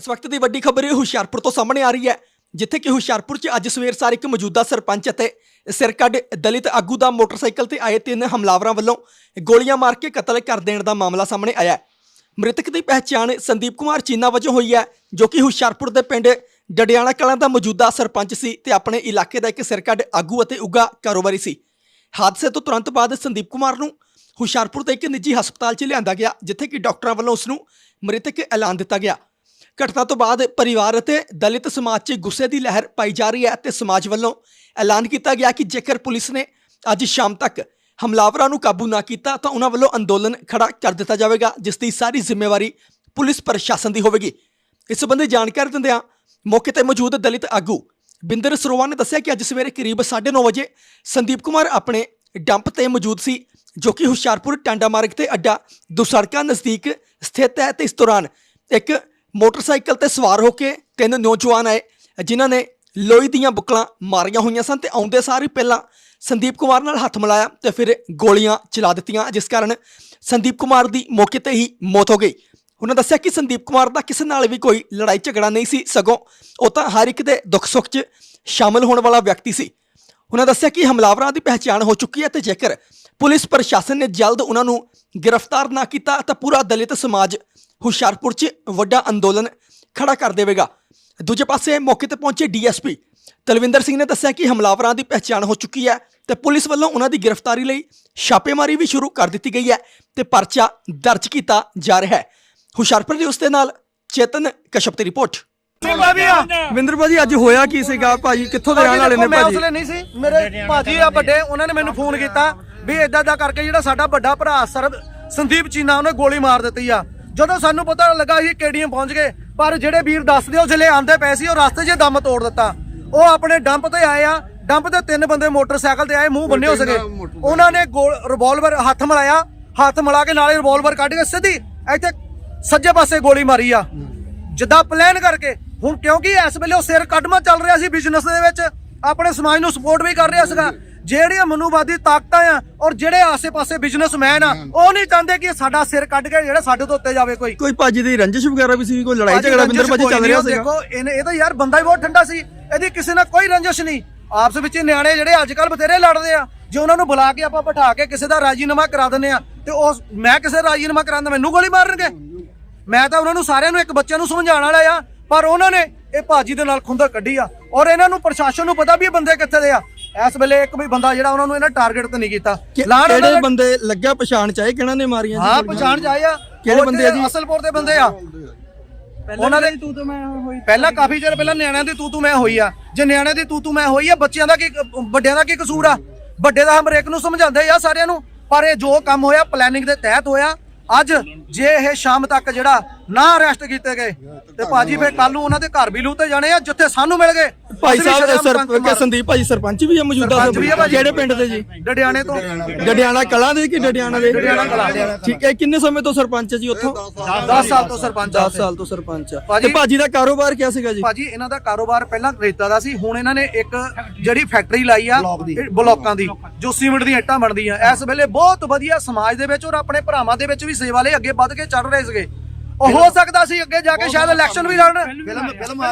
ਇਸ ਵਕਤ ਦੀ ਵੱਡੀ ਖਬਰ ਹੁਸ਼ਿਆਰਪੁਰ ਤੋਂ ਸਾਹਮਣੇ ਆ ਰਹੀ ਹੈ, ਜਿੱਥੇ ਕਿ ਹੁਸ਼ਿਆਰਪੁਰ 'ਚ ਅੱਜ ਸਵੇਰ ਸਾਰ ਇੱਕ ਮੌਜੂਦਾ ਸਰਪੰਚ ਅਤੇ ਸਿਰਕੱਢ ਦਲਿਤ ਆਗੂ ਦਾ ਮੋਟਰਸਾਈਕਲ ਤੇ ਆਏ ਤਿੰਨ ਹਮਲਾਵਰਾਂ ਵੱਲੋਂ ਗੋਲੀਆਂ ਮਾਰ ਕੇ ਕਤਲ ਕਰ ਦੇਣ ਦਾ ਮਾਮਲਾ ਸਾਹਮਣੇ ਆਇਆ ਹੈ। ਮ੍ਰਿਤਕ ਦੀ ਪਹਿਚਾਣ ਸੰਦੀਪ ਕੁਮਾਰ ਚੀਨਾ ਵਜੋਂ ਹੋਈ ਹੈ, ਜੋ ਕਿ ਹੁਸ਼ਿਆਰਪੁਰ ਦੇ ਪਿੰਡ ਡਡਿਆਣਾ ਕਲਾਂ ਦਾ ਮੌਜੂਦਾ ਸਰਪੰਚ ਸੀ ਤੇ ਆਪਣੇ ਇਲਾਕੇ ਦਾ ਇੱਕ ਸਿਰਕੱਢ ਆਗੂ ਅਤੇ ਉੱਗਾ ਕਾਰੋਬਾਰੀ ਸੀ। ਹਾਦਸੇ ਤੋਂ ਤੁਰੰਤ ਬਾਅਦ ਸੰਦੀਪ ਕੁਮਾਰ ਨੂੰ ਹੁਸ਼ਿਆਰਪੁਰ ਦੇ ਇੱਕ ਨਿੱਜੀ ਹਸਪਤਾਲ 'ਚ ਲਿਆਂਦਾ ਗਿਆ, ਜਿੱਥੇ ਕਿ ਡਾਕਟਰਾਂ ਵੱਲੋਂ ਉਸ ਨੂੰ ਮ੍ਰਿਤਕ ਐਲਾਨ ਦਿੱਤਾ ਗਿਆ। ਘਟਨਾ ਤੋਂ ਬਾਅਦ ਪਰਿਵਾਰ ਅਤੇ ਦਲਿਤ ਸਮਾਜ 'ਚ ਗੁੱਸੇ ਦੀ ਲਹਿਰ ਪਾਈ ਜਾ ਰਹੀ ਹੈ ਤੇ ਸਮਾਜ ਵੱਲੋਂ ਐਲਾਨ ਕੀਤਾ ਗਿਆ ਕਿ ਜੇਕਰ ਪੁਲਿਸ ਨੇ ਅੱਜ ਸ਼ਾਮ ਤੱਕ ਹਮਲਾਵਰਾਂ ਨੂੰ ਕਾਬੂ ਨਾ ਕੀਤਾ ਤਾਂ ਉਹਨਾਂ ਵੱਲੋਂ ਅੰਦੋਲਨ ਖੜਾ ਕਰ ਦਿੱਤਾ ਜਾਵੇਗਾ, ਜਿਸ ਦੀ ਸਾਰੀ ਜ਼ਿੰਮੇਵਾਰੀ ਪੁਲਿਸ ਪ੍ਰਸ਼ਾਸਨ ਦੀ ਹੋਵੇਗੀ। ਇਸ ਸੰਬੰਧੀ ਜਾਣਕਾਰੀ ਦਿੰਦਿਆਂ ਮੌਕੇ ਤੇ ਮੌਜੂਦ ਦਲਿਤ ਆਗੂ ਬਿੰਦਰ ਸਰੋਵਾ ਨੇ ਦੱਸਿਆ ਕਿ ਅੱਜ ਸਵੇਰੇ ਕਰੀਬ 9:30 ਵਜੇ ਸੰਦੀਪ ਕੁਮਾਰ ਆਪਣੇ ਡੰਪ ਤੇ ਮੌਜੂਦ ਸੀ, ਜੋ ਕਿ ਹੁਸ਼ਿਆਰਪੁਰ ਟਾਂਡਾ ਮਾਰਗ ਤੇ ਅੱਡਾ ਦੁਸੜਕਾ ਨਜ਼ਦੀਕ ਸਥਿਤ ਹੈ ਤੇ ਇਸ ਦੌਰਾਨ ਇੱਕ ਮੋਟਰਸਾਈਕਲ ਤੇ ਸਵਾਰ ਹੋ ਕੇ ਤਿੰਨ ਨੌਜਵਾਨ ਆਏ, ਜਿਨ੍ਹਾਂ ਨੇ ਲੋਹੀ ਦੀਆਂ ਬੁੱਕਲਾਂ ਮਾਰੀਆਂ ਹੋਈਆਂ ਸਨ ਤੇ ਆਉਂਦੇ ਸਾਰ ਹੀ ਪਹਿਲਾਂ ਸੰਦੀਪ ਕੁਮਾਰ ਨਾਲ ਹੱਥ ਮਿਲਾਇਆ ਤੇ ਫਿਰ ਗੋਲੀਆਂ ਚਲਾ ਦਿੱਤੀਆਂ, ਜਿਸ ਕਾਰਨ ਸੰਦੀਪ ਕੁਮਾਰ ਦੀ ਮੌਕੇ ਤੇ ਹੀ ਮੌਤ ਹੋ ਗਈ। ਉਹਨਾਂ ਦੱਸਿਆ ਕਿ ਸੰਦੀਪ ਕੁਮਾਰ ਦਾ ਕਿਸੇ ਨਾਲ ਵੀ ਕੋਈ ਲੜਾਈ ਝਗੜਾ ਨਹੀਂ ਸੀ, ਸਗੋਂ ਉਹ ਤਾਂ ਹਰ ਇੱਕ ਦੇ ਦੁੱਖ ਸੁੱਖ 'ਚ ਸ਼ਾਮਲ ਹੋਣ ਵਾਲਾ ਵਿਅਕਤੀ ਸੀ। ਉਹਨਾਂ ਦੱਸਿਆ ਕਿ ਹਮਲਾਵਰਾਂ ਦੀ ਪਹਿਚਾਣ ਹੋ ਚੁੱਕੀ ਹੈ ਤੇ ਜੇਕਰ ਪੁਲਿਸ ਪ੍ਰਸ਼ਾਸਨ ਨੇ ਜਲਦ ਉਹਨਾਂ ਨੂੰ ਗ੍ਰਿਫਤਾਰ ਨਾ ਕੀਤਾ ਤਾਂ ਪੂਰਾ ਦਲਿਤ ਸਮਾਜ ਹੁਸ਼ਿਆਰਪੁਰ 'ਚ ਵੱਡਾ ਅੰਦੋਲਨ ਖੜਾ ਕਰ ਦੇਵੇਗਾ। ਦੂਜੇ ਪਾਸੇ ਮੌਕੇ ਤੇ ਪਹੁੰਚੇ ਡੀਐਸਪੀ ਤਲਵਿੰਦਰ ਸਿੰਘ ਨੇ ਦੱਸਿਆ ਕਿ ਹਮਲਾਵਰਾਂ ਦੀ ਪਹਿਚਾਣ ਹੋ ਚੁੱਕੀ ਹੈ ਤੇ ਪੁਲਿਸ ਵੱਲੋਂ ਉਹਨਾਂ ਦੀ ਗ੍ਰਿਫਤਾਰੀ ਲਈ ਛਾਪੇਮਾਰੀ ਵੀ ਸ਼ੁਰੂ ਕਰ ਦਿੱਤੀ ਗਈ ਹੈ ਤੇ ਪਰਚਾ ਦਰਜ ਕੀਤਾ ਜਾ ਰਿਹਾ ਹੈ। ਹੁਸ਼ਿਆਰਪੁਰ ਦੇ ਉਸ ਦੇ ਨਾਲ ਚੇਤਨ ਕਸ਼ਪ ਦੀ ਰਿਪੋਰਟ। ਵਿੰਦਰ ਭਾਜੀ ਅੱਜ ਹੋਇਆ ਕੀ ਸੀਗਾ? ਭਾਜੀ ਕਿੱਥੋਂ ਦੇ ਰਹਿਣ ਵਾਲੇ ਨੇ ਮੈਂ ਭਾਜੀ? ਉਸਲੇ ਨਹੀਂ ਸੀ। ਮੇਰੇ ਭਾਜੀ ਆ ਵੱਡੇ ਉਹਨਾਂ ਨੇ ਮੈਨੂੰ ਫੋਨ ਕੀਤਾ ਵੀ ਇਦਾਂ ਦਾ ਕਰਕੇ ਜਿਹੜਾ ਸਾਡਾ ਵੱਡਾ ਭਰਾ ਸਰਬ ਸੰਦੀਪ ਚੀਨਾ ਉਹਨੇ ਗੋਲੀ ਮਾਰ ਦਿੱਤੀ ਆ। ਜਦੋਂ ਸਾਨੂੰ ਪਤਾ ਲੱਗਾ ਅਸੀਂ ਕੇਡੀਐਮ ਪਹੁੰਚ ਗਏ ਪਰ ਜਿਹੜੇ ਵੀਰ ਦੱਸਦੇ ਉਹ ਜਿਲੇ ਆਂਦੇ ਪਏ ਸੀ ਉਹ ਰਸਤੇ 'ਚ ਦਮ ਤੋੜ ਦਿੱਤਾ। ਉਹ ਆਪਣੇ ਡੰਪ ਤੇ ਆਏ ਆ ਡੰਪ ਤੇ ਤਿੰਨ ਬੰਦੇ ਮੋਟਰਸਾਈਕਲ ਤੇ ਆਏ ਮੂੰਹ ਬੰਨੇ ਹੋ ਸਕੇ। ਉਹਨਾਂ ਨੇ ਰਿਵਾਲਵਰ ਹੱਥ ਮਿਲਾਇਆ ਹੱਥ ਮਿਲਾ ਕੇ ਨਾਲੇ ਰਿਵਾਲਵਰ ਕੱਢ ਕੇ ਸਿੱਧੀ ਇੱਥੇ ਸੱਜੇ ਪਾਸੇ ਗੋਲੀ ਮਾਰੀ ਆ। ਜਿੱਦਾਂ ਪਲਾਨ ਕਰਕੇ ਹੁਣ ਕਿਉਂਕਿ ਇਸ ਵੇਲੇ ਉਹ ਸਿਰ ਕੱਢਮਾ ਚੱਲ ਰਿਹਾ ਸੀ ਬਿਜ਼ਨਸ ਦੇ ਵਿੱਚ ਆਪਣੇ ਸਮਾਜ ਨੂੰ ਸਪੋਰਟ ਵੀ ਕਰ ਰਿਹਾ ਸੀਗਾ। ਜਿਹੜੀਆਂ ਮਨੂਵਾਦੀ ਤਾਕਤਾਂ ਆ ਔਰ ਜਿਹੜੇ ਆਸੇ-ਪਾਸੇ ਬਿਜ਼ਨਸਮੈਨ ਆ ਉਹ ਨਹੀਂ ਚਾਹੁੰਦੇ ਕਿ ਸਾਡਾ ਸਿਰ ਕੱਢ ਕੇ ਜਿਹੜਾ ਸਾਡੇ ਤੋਂ ਉੱਤੇ ਜਾਵੇ ਕੋਈ। ਕੋਈ ਭਾਜੀ ਦੀ ਰੰਜਿਸ਼ ਵਗੈਰਾ ਵੀ ਸੀ ਕੋਈ ਲੜਾਈ ਝਗੜਾ ਰੰਜਿਸ਼ ਭਾਜੀ ਚੱਲ ਰਿਹਾ ਸੀਗਾ? ਦੇਖੋ ਇਹਨੇ ਇਹ ਤਾਂ ਯਾਰ ਬੰਦਾ ਹੀ ਬਹੁਤ ਠੰਡਾ ਸੀ ਇਹਦੀ ਕਿਸੇ ਨਾਲ ਕੋਈ ਰੰਜਿਸ਼ ਨਹੀਂ। ਆਪਸ ਵਿੱਚ ਨਿਆਣੇ ਜਿਹੜੇ ਅੱਜ ਕੱਲ ਬਥੇਰੇ ਲੜਦੇ ਆ ਜੇ ਉਹਨਾਂ ਨੂੰ ਬੁਲਾ ਕੇ ਆਪਾਂ ਬਿਠਾ ਕੇ ਕਿਸੇ ਦਾ ਰਾਜੀਨਾਮਾ ਕਰਾ ਦਿੰਦੇ ਆ ਤੇ ਉਸ ਮੈਂ ਕਿਸੇ ਰਾਜੀਨਾਮਾ ਕਰਾਉਂਦਾ ਮੈਨੂੰ ਗੋਲੀ ਮਾਰਨਗੇ? ਮੈਂ ਤਾਂ ਉਹਨਾਂ ਨੂੰ ਸਾਰਿਆਂ ਨੂੰ ਇੱਕ ਬੱਚੇ ਨੂੰ ਸਮਝਾਉਣ ਵਾਲਾ ਆ ਪਰ ਉਹਨਾਂ ਨੇ ਇਹ ਭਾਜੀ ਦੇ ਨਾਲ ਖੁੰਦਕ ਕੱਢੀ ਆ ਔਰ ਇਹਨਾਂ ਨੂੰ ਪ੍ਰਸ਼ਾਸਨ ਨੂੰ ਪਤਾ ਵੀ ਇਹ ਬੰਦੇ ਕਿੱਥੇ ਦੇ ਆ। ਇਸ ਵੇਲੇ ਇੱਕ ਵੀ ਬੰਦਾ ਜਿਹੜਾ ਉਹਨਾਂ ਨੂੰ ਇਹਨਾਂ ਟਾਰਗੇਟ ਤੇ ਨਹੀਂ ਕੀਤਾ। ਕਿ- ਲਾਣ ਉਹਨਾਂ ਕਿਹੜੇ ਬੰਦੇ ਲੱਗਿਆ ਪਛਾਣ ਚਾਹੇ ਕਿਹਨਾਂ ਨੇ ਮਾਰੀਆਂ ਹਾਂ? ਪਛਾਣ ਜਾਏ ਆ। ਕਿਹੜੇ ਉਹ ਬੰਦੇ ਆ ਜੀ? ਅਸਲਪੁਰ ਦੇ ਬੰਦੇ ਆ। ਉਹਨਾਂ ਦੇ ਤੂੰ ਤੂੰ ਮੈਂ ਹੋਈ। ਪਹਿਲਾਂ ਕਾਫੀ ਚਿਰ ਪਹਿਲਾਂ ਨਿਆਣਿਆਂ ਦੀ ਤੂੰ ਤੂੰ ਮੈਂ ਹੋਈ ਆ। ਜੇ ਨਿਆਣਿਆਂ ਦੀ ਤੂੰ ਤੂੰ ਮੈਂ ਹੋਈ ਆ ਬੱਚਿਆਂ ਦਾ ਕੀ ਵੱਡਿਆਂ ਦਾ ਕੀ ਕਸੂਰ ਆ? ਵੱਡੇ ਦਾ ਹਮਰੇਕ ਨੂੰ ਸਮਝਾਉਂਦੇ ਆ ਸਾਰਿਆਂ ਨੂੰ। ਪਰ ਇਹ ਜੋ ਕੰਮ ਹੋਇਆ ਪਲੈਨਿੰਗ ਦੇ ਤਹਿਤ ਹੋਇਆ। ਅੱਜ ਜੇ ਇਹ ਸ਼ਾਮ ਤੱਕ ਜਿਹੜਾ ਨਾ ਅਰੈਸਟ ਕੀਤੇ ਗਏ। ਤੇ ਭਾਜੀ ਫੇਰ ਕੱਲ ਨੂੰ ਉਹਨਾਂ ਦੇ ਘਰ ਵੀ ਲੂਤੇ ਜਾਣੇ ਆ ਜਿੱਥੇ ਸਾਨੂੰ ਮਿਲ ਗਏ। ਭਾਈ ਸਾਹਿਬ ਸਰ ਸੰਦੀਪ ਭਾਜੀ ਸਰਪੰਚ ਵੀ ਆ ਮੌਜੂਦਾ। ਕਿਹੜੇ ਪਿੰਡ ਦੇ ਜੀ? ਡਡਿਆਣੇ ਤੋਂ। ਡਡਿਆਣਾ ਕਲਾਂ ਦੇ ਕਿ ਡਡਿਆਣਾ ਦੇ? ਡਡਿਆਣਾ ਕਲਾਂ ਦੇ। ਠੀਕ ਹੈ ਕਿੰਨੇ ਸਮੇਂ ਤੋਂ ਸਰਪੰਚ ਜੀ ਉੱਥੋਂ? 10 ਸਾਲ ਤੋਂ ਸਰਪੰਚ ਆ 10 ਸਾਲ ਤੋਂ ਸਰਪੰਚ ਤੇ ਭਾਜੀ ਦਾ ਕਾਰੋਬਾਰ ਕਿਆ ਸੀਗਾ ਜੀ? ਭਾਜੀ ਇਹਨਾਂ ਦਾ ਕਾਰੋਬਾਰ ਪਹਿਲਾਂ ਰੇਤਾ ਦਾ ਸੀ ਹੁਣ ਇਹਨਾਂ ਨੇ ਇੱਕ ਜਿਹੜੀ ਫੈਕਟਰੀ ਲਾਈ ਆ ਬਲੋਕਾਂ ਦੀ। ਜੋ ਸੀਮਿੰਟ ਦੀਆਂ ਇੱਟਾਂ ਬਣਦੀਆਂ। ਇਸ ਵੇਲੇ ਬਹੁਤ ਵਧੀਆ ਸਮਾਜ ਦੇ ਵਿੱਚ ਔਰ ਆਪਣੇ ਭਰਾਵਾਂ ਦੇ ਵਿੱਚ ਵੀ ਸੇਵਾ ਲਈ ਅੱਗੇ ਵੱਧ ਕੇ ਚੱਲ ਰਹੇ ਸੀਗੇ। ਉਹ ਹੋ ਸਕਦਾ ਸੀ ਅੱਗੇ ਜਾ ਕੇ ਸ਼ਾਇਦ ਇਲੈਕਸ਼ਨ ਵੀ ਲੜਨ।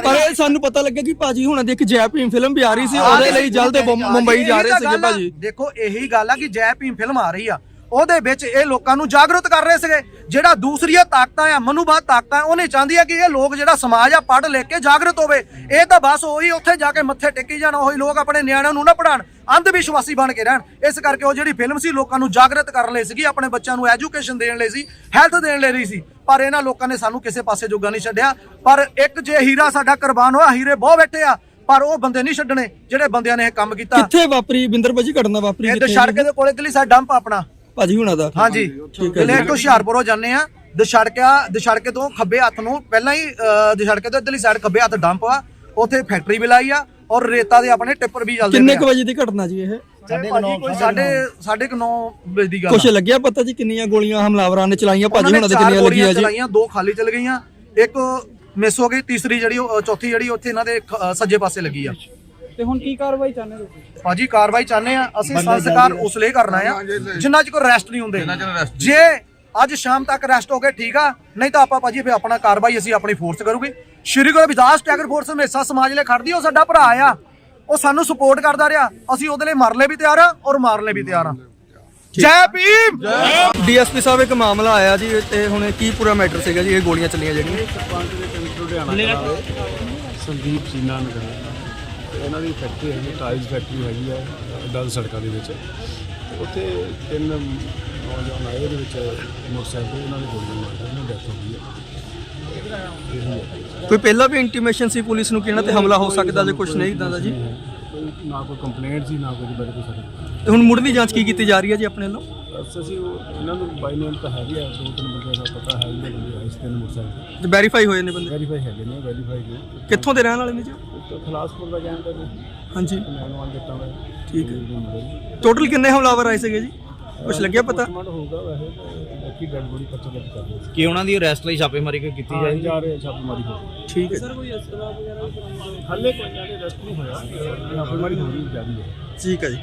ਪਰ ਇਹ ਸਾਨੂੰ ਪਤਾ ਲੱਗਾ ਕਿ ਭਾਜੀ ਹੁਣਾਂ ਦੀ ਇੱਕ ਜੈ ਭੀਮ ਫਿਲਮ ਵੀ ਆ ਰਹੀ ਸੀ ਉਹਦੇ ਲਈ ਜਲਦ ਬੰਬ- ਮੁੰਬਈ ਜਾ ਰਹੇ ਤਾਂ ਸੀਗੇ ਗੱਲ ਆ। ਭਾਜੀ। ਦੇਖੋ ਇਹੀ ਗੱਲ ਆ ਕਿ ਜੈ ਭੀਮ ਫਿਲਮ ਆ ਰਹੀ ਆ। ਉਹਦੇ ਵਿੱਚ ਇਹ ਲੋਕਾਂ ਨੂੰ ਜਾਗਰੂਕ ਕਰ ਰਹੇ ਸੀਗੇ। ਜਿਹੜਾ ਦੂਸਰੀਆਂ ਤਾਕਤਾਂ ਆ ਮਨੂਬਾਦ ਤਾਕਤਾਂ ਉਹਨੇ ਚਾਹੁੰਦੀ ਆ ਕਿ ਇਹ ਲੋਕ ਜਿਹੜਾ ਸਮਾਜ ਆ ਪੜ੍ਹ ਲਿਖ ਕੇ ਜਾਗਰੂਕ ਹੋਵੇ। ਇਹ ਤਾਂ ਬਸ ਉਹੀ ਉੱਥੇ ਜਾ ਕੇ ਮੱਥੇ ਟੇਕੀ ਜਾਣ ਉਹੀ ਲੋਕ ਆਪਣੇ ਨਿਆਣਿਆਂ ਨੂੰ ਨਾ ਪੜਾਣ ਅੰਧ ਵਿਸ਼ਵਾਸੀ ਬਣ ਕੇ ਰਹਿਣ। ਇਸ ਕਰਕੇ ਉਹ ਜਿਹੜੀ ਫਿਲਮ ਸੀ ਲੋਕਾਂ ਨੂੰ ਜਾਗਰਤ ਕਰਨ ਲਈ ਸੀਗੀ ਆਪਣੇ ਬੱਚਿਆਂ ਨੂੰ ਐਜੂਕੇਸ਼ਨ ਦੇਣ ਲਈ ਸੀ ਹੈਲਥ ਦੇਣ ਲਈ ਸੀ। ਪਰ ਇਹਨਾਂ ਲੋਕਾਂ ਨੇ ਸਾਨੂੰ ਕਿਸੇ ਪਾਸੇ ਜੋਗਾ ਨਹੀਂ ਛੱਡਿਆ। ਪਰ ਇੱਕ ਜੇ ਹੀਰਾ ਸਾਡਾ ਕੁਰਬਾਨ ਹੋਇਆ ਹੀਰੇ ਬਹੁਤ ਬੈਠੇ ਆ ਪਰ ਉਹ ਬੰਦੇ ਨਹੀਂ ਛੱਡਣੇ ਜਿਹੜੇ ਬੰਦਿਆਂ ਨੇ ਇਹ ਕੰਮ ਕੀਤਾ। ਕਿੱਥੇ ਵਾਪਰੀ? ਬਿੰਦਰ ਭਾਜੀ ਘਟਨਾ ਵਾਪਰੀ ਇਹ ਦਸ਼ੜਕੇ ਦੇ ਕੋਲੇ ਗਲੀ ਸਾਡਾ ਡੰਪ ਆਪਣਾ। ਭਾਜੀ ਹੁਣਾਂ ਦਾ। ਹਾਂਜੀ। ਠੀਕ ਹੈ ਜੀ। ਤੋਂ ਹੁਸ਼ਿਆਰਪੁਰੋਂ ਜਾਂਦੇ ਆ। ਦਸ਼ੜਕਾ ਦਸ਼ੜਕੇ ਤੋਂ ਖੱਬੇ ਹੱਥ ਨੂੰ ਪਹਿਲਾਂ ਹੀ ਦਸ਼ੜਕੇ ਤੋਂ ਇੱਧਰਲੀ ਸਾਈਡ ਖੱਬੇ ਹੱਥ ਡੰਪ ਆ। ਉੱਥੇ ਫੈਕਟਰੀ ਵੀ ਲਾਈ ਆ ਔਰ ਰੇਤਾ ਦੇ ਆਪਣੇ ਟਿੱਪਰ ਵੀ ਚੱਲਦੇ ਕਿੰਨੇ ਪਏ ਕੁ ਆ। ਵਜੇ ਦੀ ਘਟਨਾ ਜੀ ਇਹ? ਸਾਡੇ ਸਾਡੇ ਸਾਡੇ ਕੁ ਨੌ ਵਜੇ ਦੀ ਗੱਲ ਕੁਛ ਆ। ਲੱਗਿਆ ਪਤਾ ਜੀ ਕਿੰਨੀਆਂ ਗੋਲੀਆਂ ਹਮਲਾਵਰਾਂ ਨੇ ਚਲਾਈਆਂ? ਭਾਜੀ ਉਹਨਾਂ ਹੁਣਾਂ ਨੇ ਦੇ ਚਾਰ ਕਿੰਨੀਆਂ ਗੋਲੀਆਂ ਲੱਗੀਆਂ ਜੀ? ਚਲਾਈਆਂ ਦੋ ਖਾਲੀ ਚਲ ਗਈਆਂ। ਇੱਕ ਮਿਸ ਹੋ ਗਈ ਤੀਸਰੀ ਜਿਹੜੀ ਉਹ- ਚੌਥੀ ਜਿਹੜੀ ਉੱਥੇ ਇਹਨਾਂ ਦੇ ਖ- ਅਹ, ਸੱਜੇ ਪਾਸੇ ਲੱਗੀ ਆ। ਤੇ ਹੁਣ ਕੀ ਕਾਰਵਾਈ ਚਾਹੁੰਦੇ ਤੁਸੀਂ? ਭਾਜੀ ਕਾਰਵਾਈ ਚਾਹੁੰਦੇ ਆ ਅਸੀਂ ਸੰਸਕਾਰ ਉਸ ਲਈ ਕਰਨਾ ਆ। ਜਿੰਨਾ ਚਿਰ ਅਰੈਸਟ ਨਹੀਂ ਹੁੰਦੇ। ਜੇ ਅੱਜ ਸ਼ਾਮ ਤੱਕ ਅਰੈਸਟ ਹੋ ਕੇ ਠੀਕ ਆ। ਨਹੀਂ ਤਾਂ ਆਪਾਂ ਭਾਜੀ ਫੇ ਆਪਣਾ ਕਾਰਵਾਈ ਅਸੀਂ ਆਪਣੀ ਫੋਰਸ ਕਰੂਗੇ। ਸ਼੍ਰੀ ਗੁਰੂ ਟੈਗਰ ਫੋਰਸ ਹਮੇਸ਼ਾ ਸਮਾਜ ਲਈ ਖੜਦੀ ਆ, ਉਹ ਸਾਡਾ ਭਰਾ ਆ। ਉਹ ਸਾਨੂੰ ਸਪੋਰਟ ਕਰਦਾ ਰਿਹਾ। ਅਸੀਂ ਉਹਦੇ ਲਈ ਮਰਨ ਲਈ ਵੀ ਤਿਆਰ ਆ ਔਰ ਮਾਰਨ ਲਈ ਵੀ ਤਿਆਰ ਆ। ਜੈ ਭੀਮ! ਡੀਐਸਪੀ ਸਾਹਿਬ ਇੱਕ ਮਾਮਲਾ ਆਇਆ ਜੀ ਤੇ ਹੁਣ ਕੀ ਪੂਰਾ ਮੈਟਰ ਸੀਗਾ ਜੀ ਇਹ ਗੋਲੀਆਂ ਚੱਲੀਆਂ ਜਿਹੜੀਆਂ? ਸਰਪੰਚ ਦੇ ਪਿੰਡ ਲੁਧਿਆਣਾ ਦਾ ਸੰਦੀਪ ਸੀਨਾ ਨਗਰ। ਇਹਨਾਂ ਦੀ ਫੈਕਟਰੀ ਹੈਗੀ ਟਾਈਲਸ ਫੈਕਟਰੀ ਹੈਗੀ ਆ ਦਲ ਸੜਕਾਂ ਦੇ ਵਿੱਚ। ਉੱਥੇ ਤਿੰਨ ਨੌਜਵਾਨ ਆਏ ਉਹਦੇ ਵਿੱਚ ਮੋਟਰਸਾਈਕਲ ਤੇ ਉਹਨਾਂ ਦੀ ਗੋਲੀਆਂ ਮਾਰ ਕੇ ਉਹਨਾਂ ਦੀ ਡੈਥ ਹੋ ਗਈ ਹੈ ਕੋਈ ਪਹਿਲਾਂ ਵੀ ਇੰਟੀਮੇਸ਼ਨ ਸੀ ਪੁਲਿਸ ਨੂੰ ਕਿ ਇਹਨਾਂ ਤੇ ਹਮਲਾ ਹੋ ਸਕਦਾ ਜੇ ਕੁਝ ਨਹੀਂ? ਇਦਾਂ ਦਾ ਜੀ? ਨਾ ਕੋਈ ਕੰਪਲੇਂਟ ਸੀ ਨਾ ਕੋਈ ਬਾਰੇ ਕੋਈ ਸਾਡੇ ਤੇ ਹੁਣ ਮੁੱਢਲੀ ਜਾਂਚ ਕੀ ਕੀਤੀ ਜਾ ਰਹੀ ਹੈ ਜੀ ਆਪਣੇ ਵੱਲੋਂ? ਬਸ ਅਸੀਂ ਉਹ ਇਹਨਾਂ ਨੂੰ ਬਾਈ ਨੇਮ ਤਾਂ ਹੈਗੇ ਆ ਦੋ ਤਿੰਨ ਬੰਦੇ ਦਾ ਪਤਾ ਹੈ ਇਹਨਾਂ ਇਸ ਤਿੰਨ ਮੋਟਰਸਾਈਕਲ ਤੇ। ਵੈਰੀਫਾਈ ਹੋਏ ਨੇ ਬੰਦੇ? ਵੈਰੀਫਾਈ ਹੈਗੇ ਨੇ ਵੈਰੀਫਾਈ ਨੇ ਕਿੱਥੋਂ ਦੇ ਰਹਿਣ ਵਾਲੇ ਨੇ ਜੀ? ਖਲਾਸਪੁਰ ਦਾ ਕਹਿੰਦੇ ਨੇ ਹਾਂਜੀ। ਮੈਨੂਅਲ ਦਿੱਤਾ ਹੋਇਆ ਠੀਕ ਹੈ। ਟੋਟਲ ਕਿੰਨੇ ਹਮਲਾਵਰ ਆਏ ਸੀਗੇ ਜੀ? ਕੁਝ ਲੱਗਿਆ ਪਤਾ? ਪੋਸਟਮਾਰਟਮ ਹੋਊਗਾ ਵੈਸੇ ਤਾਂ ਬਾਕੀ ਡੈਡ ਬੋਡੀ ਪੱਚਾ ਲੱਗ ਕਰ ਰਹੀ ਕਿ ਉਹਨਾਂ ਦੀ ਅਰੈਸਟ ਲਈ ਛਾਪੇਮਾਰੀ ਕੀਤੀ ਹੈ ਜਾਏਗੀ? ਜਾ ਰਹੇ ਛਾਪੇਮਾਰੀ ਹੋ। ਰਹੀ ਠੀਕ ਹੈ ਹੈ। ਹਾਲੇ ਕੋਈ ਜਾਨੇ ਰੈਸਟ ਨਹੀਂ ਹੋਇਆ ਛਾਪੇਮਾਰੀ ਹੋ ਰਹੀ ਜਾਰੀ ਹੈ। ਠੀਕ ਹੈ ਜੀ।